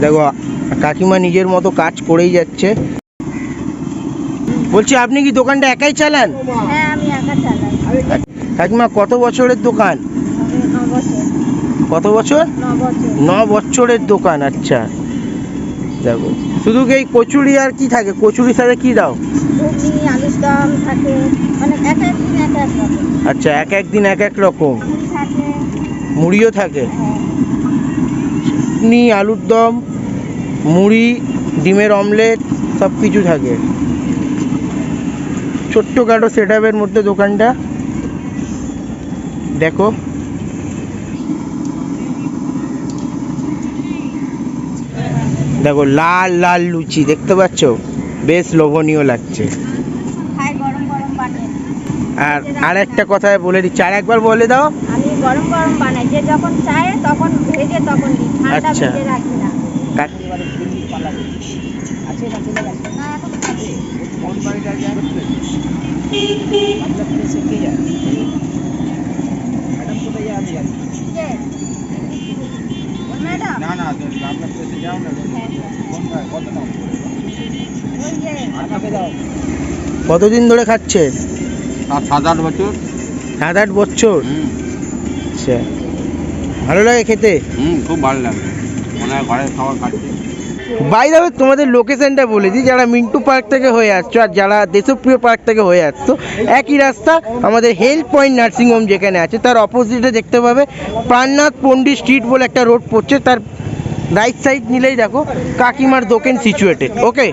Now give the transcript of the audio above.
দেখো কাকিমা নিজের মতো কাজ করেই যাচ্ছে। বলছি আপনি কি দোকানটা একাই চালান? হ্যাঁ কাকিমা কত বছরের দোকান? কত বছর? ন বছরের দোকান আচ্ছা। দেখো। শুধু কি এই কচুরি আর কি থাকে? কচুরির সাথে কি দাও? মানে আচ্ছা এক এক দিন এক এক রকম। মুড়ি মুড়িও থাকে। চাটনি আলুর দম মুড়ি ডিমের অমলেট সব কিছু থাকে। ছোট্টখাটো সেট আপের মধ্যে দোকানটা। দেখো। দেখো লাল লাল লুচি দেখতে পাচ্ছ? বেশ লোভনীয় লাগছে। বানাই আর আর একটা কথা বলে দিচ্ছি আর একবার বলে দাও। আমি গরম গরম বানাই। যে যখন চায় তখন ভেজে তখন দিই। ঠান্ডা আচ্ছা। ভেজে রাখি না। না না আপনার প্লেসে যাও না কোনটা কত দাম ওই যে কতদিন ধরে খাচ্ছে? সাত আট বছর। সাত আট বছর? আচ্ছা। ভালো লাগে খেতে? হুম খুব ভালো লাগে। মনে হয় ঘরের খাবার খাচ্ছি। বাই দাবে তোমাদের লোকেশনটা বলে দিই যারা মিন্টু পার্ক থেকে হয়ে আসছো আর যারা দেশপ্রিয় পার্ক থেকে হয়ে আসছো একই রাস্তা আমাদের হেলথ পয়েন্ট নার্সিংহোম যেখানে আছে তার অপোজিটে দেখতে পাবে প্রাণনাথ পন্ডিত স্ট্রিট বলে একটা রোড পড়ছে তার রাইট সাইড নিলেই দেখো কাকিমার দোকান সিচুয়েটেড ওকে